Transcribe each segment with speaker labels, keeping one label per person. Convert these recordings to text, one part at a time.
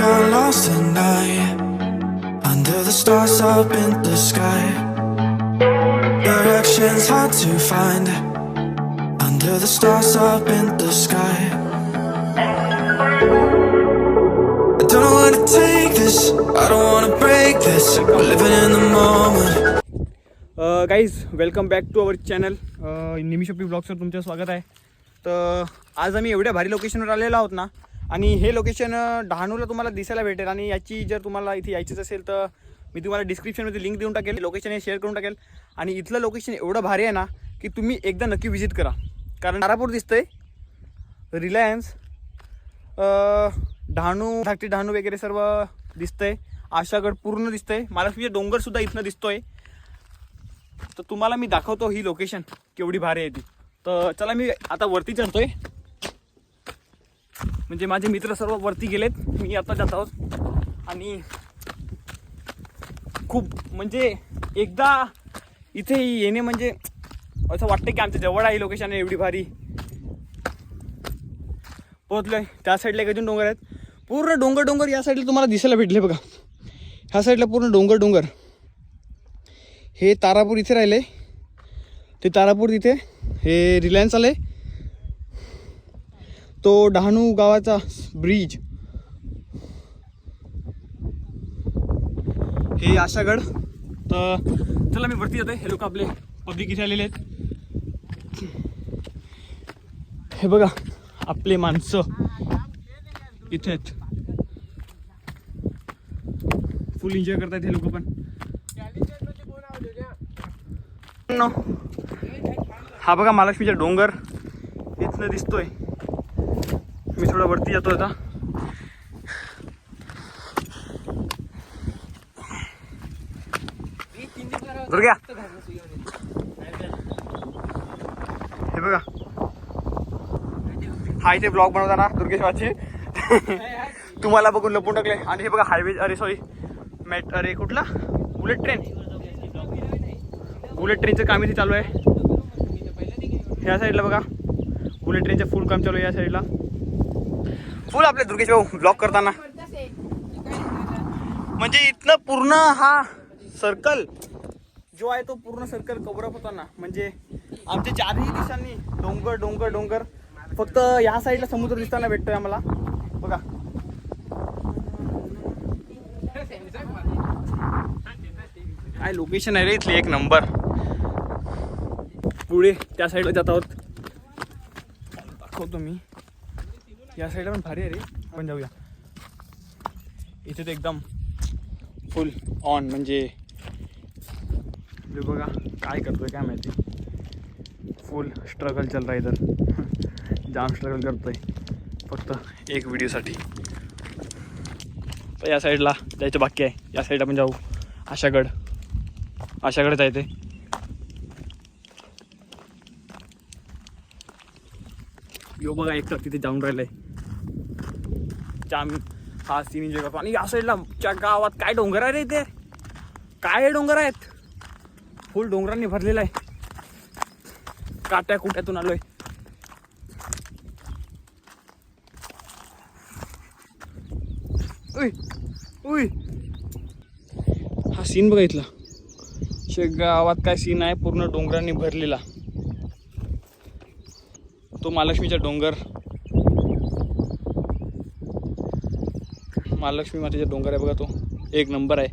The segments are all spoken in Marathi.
Speaker 1: got lost at night under the stars up in the sky. Directions hard to find under the stars up in the sky. I don't know where to take this. I don't wanna break this. We're living in the moment.
Speaker 2: Guys welcome back to our channel निमिशोपी ब्लॉग्सवर तुमचं स्वागत आहे तर आज आम्ही एवढ्या भारी लोकेशनवर आलेलो आहोत ना आणि हे लोकेशन डहाणूला तुम्हाला दिसायला भेटेल आणि याची जर तुम्हाला इथे यायचीच असेल तर मी तुम्हाला डिस्क्रिप्शनमध्ये लिंक देऊन टाकेल लोकेशन हे शेअर करून टाकेल. आणि इथलं लोकेशन एवढं भारी आहे ना की तुम्ही एकदा नक्की व्हिजिट करा. कारण तारापूर दिसतंय रिलायन्स डहाणू धाकटी डहाणू वगैरे सर्व दिसतंय. आशागड पूर्ण दिसतंय. महालक्ष्मीचे म्हणजे डोंगरसुद्धा इथनं दिसतोय. तर तुम्हाला मी दाखवतो ही लोकेशन केवढी भारी आहे ती. तर चला मी आता वरती चढतोय. म्हणजे माझे मित्र सर्व वरती गेलेत. मी आता जात आहोत. आणि खूप म्हणजे एकदा इथे येणे म्हणजे असं वाटतं की आमच्या जवळ आहे लोकेशन एवढी भारी. पोहोचलोय. त्या साईडला एक अजून डोंगर आहेत. पूर्ण डोंगर डोंगर या साईडला तुम्हाला दिसायला भेटले बघा. ह्या साईडला पूर्ण डोंगर डोंगर. हे तारापूर इथे राहिले ते तारापूर तिथे हे रिलायन्स आलं आहे तो डहाणू गावाचा ब्रिज. हे आशागड. तर चला मी वरती जातोय. हे लोक आपले पब्लिक इथे आलेले आहेत. हे बघा आपले माणसं इथे आहेत. फुल एन्जॉय करतायत हे लोक पण. हा बघा महालक्ष्मीचा डोंगर. इथनं दिसतोय. मी थोडं वरती जातो आता. दुर्ग्या. हे बघा. हा इथे ब्लॉग बनवताना दुर्गेशवाचे तुम्हाला बघून लपून टाकले आणि हे बघा हायवे अरे सॉरी मॅट अरे कुठला? बुलेट ट्रेन बुलेट ट्रेनचं काम इथे चालू आहे. ह्या साईडला बघा. बुलेट ट्रेनचं फुल काम चालू आहे या साईडला फुल आपले दुर्गेश भाऊ ब्लॉक करताना. म्हणजे इथनं पूर्ण हा सर्कल जो आहे तो पूर्ण सर्कल कवरअप होताना. होता ना म्हणजे आमच्या चारही दिशांनी डोंगर डोंगर डोंगर. फक्त या साईडला समुद्र दिसताना भेटतोय आम्हाला. बघा. काय लोकेशन आहे रे इथली? एक नंबर पुढे त्या साईडला जात आहोत. दाखवतो मी. या साईडला पण भारी आहे रे. आपण जाऊया. इथे तर एकदम फुल ऑन म्हणजे बघा काय करतोय काय माहिती? फुल स्ट्रगल चल रहा इधर जाम स्ट्रगल करतोय. फक्त एक व्हिडिओसाठी तर या साईडला जायचं बाकी आहे. या साईडला पण जाऊ. आशागड. आशाकडे जायचे यो बघा एक तर तिथे जाऊन राहिलंय. जाम हा सीन एन्जॉय करतो. आणि या साईडला च्या गावात काय डोंगर आहे रे ते काय डोंगर आहेत? फुल डोंगरांनी भरलेला आहे. काट्या कुट्यातून आलोय. उय उय हा सीन बघितला शे गावात काय सीन आहे? पूर्ण डोंगरांनी भरलेला. तो महालक्ष्मीचा डोंगर. महालक्ष्मी मातेचा डोंगर आहे बघा तो. एक नंबर आहे.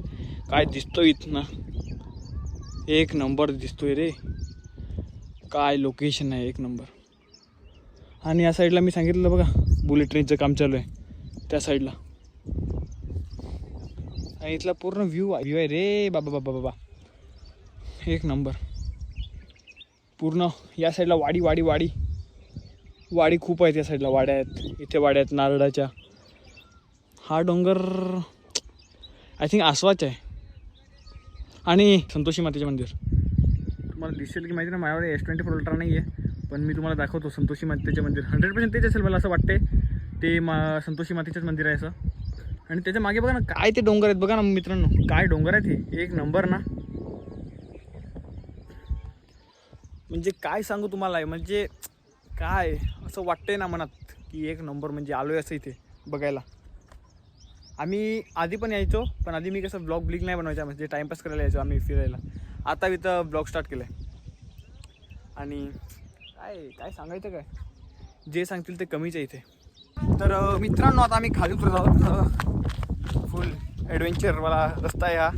Speaker 2: काय दिसतो इथनं? एक नंबर दिसतोय रे. काय लोकेशन आहे एक नंबर. आणि या साईडला मी सांगितलं बघा बुलेट ट्रेनचं काम चालू आहे. त्या साईडला आणि इथला पूर्ण व्ह्यू आहे व्ह्यू आहे रे. बाबा बाबा बाबा एक नंबर. पूर्ण या साईडला वाडी वाडी वाडी. वाडी खूप आहेत या साईडला वाड्या आहेत इथे वाड्या आहेत नारळाच्या. हा डोंगर आय थिंक आसवाच आहे. आणि संतोषी मातेचे मंदिर. तुम्हाला दिसेल की माहिती ना माझ्याकडे एस ट्वेंटी फोर अल्ट्रा नाही आहे पण मी तुम्हाला दाखवतो संतोषी मातेचे मंदिर. हंड्रेड पर्सेंट तेच असेल मला असं वाटते ते मा संतोषी मातेचंच मंदिर आहे असं. आणि त्याच्यामागे बघा ना काय ते डोंगर आहेत. बघा ना मित्रांनो काय डोंगर आहेत हे. एक नंबर ना. म्हणजे काय सांगू तुम्हाला म्हणजे काय असं वाटतंय ना मनात की एक नंबर म्हणजे आलोय असं इथे बघायला. आम्ही आधी पण यायचो पण आधी मी कसं ब्लॉग ब्लिक नाही बनवायचा म्हणजे टाईमपास करायला यायचो आम्ही फिरायला. आता इथं ब्लॉग स्टार्ट केलं आहे आणि काय काय सांगायचं काय? जे सांगतील ते कमीच आहे इथे. तर मित्रांनो आता आम्ही खाली उतरत आहोत. फुल ॲडव्हेंचरवाला रस्ता आहे हा.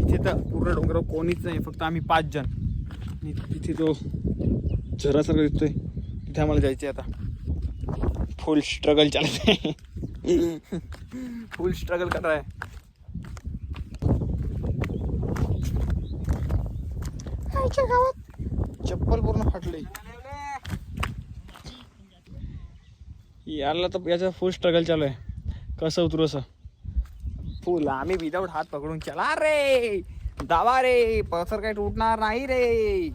Speaker 2: इथे तर पूर्ण डोंगर कोणीच नाही फक्त आम्ही पाच जण. आणि तिथे तो झरासारखा दिसतोय तिथे आम्हाला जायचं आहे आता. फुल स्ट्रगल चालत आहे फुल स्ट्रगल कर रहा है। गावात. चप्पल पूर्ण फाटली. याला तर याचं फुल स्ट्रगल चालू आहे. कसं उतरू असं? फुल आम्ही विदाऊट हात पकडून चला रे. दावा रे पसर काही तुटणार नाही रे.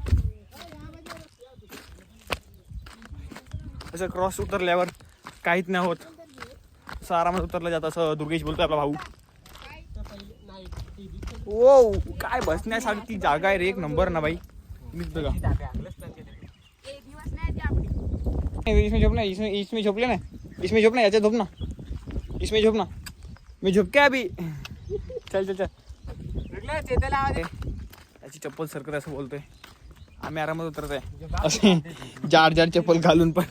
Speaker 2: असं क्रॉस उतरल्यावर काहीच नाही होत. असं आरामात उतरलं जातं असं दुर्गेश बोलतोय आपला भाऊ. ओ काय बसण्यासाठी जागा आहे रे एक नंबर ना भाई मीच बघा नहीं, इसमें झोपना इसमें इसमें झोपले ना इसमें झोपना याच्यात झोप ना. इसमें झोप ना. मी झोपके अभी. चल चल चल. याची चप्पल सरकत असं बोलतोय. आम्ही आरामात उतरत आहे. असे जाड जाड चप्पल घालून पण.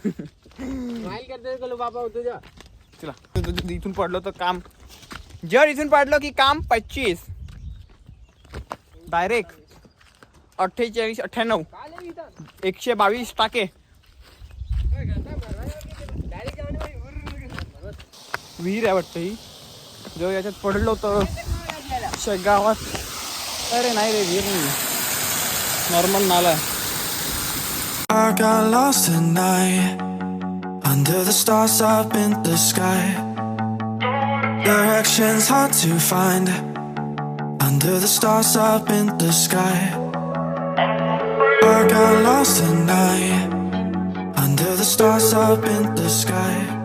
Speaker 2: चला. इथून पडलो तर काम. जर इथून पडलो की काम पच्चीस. डायरेक्ट अठ्ठेचाळीस अठ्ठ्याण्णव. एकशे बावीस टाके. विहीर आहे वाटतं ही. जेव्हा याच्यात पडलो तर शेगावात. गावात अरे नाही रे विहीर नाही. नॉर्मल नाला आहे.
Speaker 1: Under the stars up in the sky. Directions hard to find under the stars up in the sky. I got lost tonight under the stars up in the sky.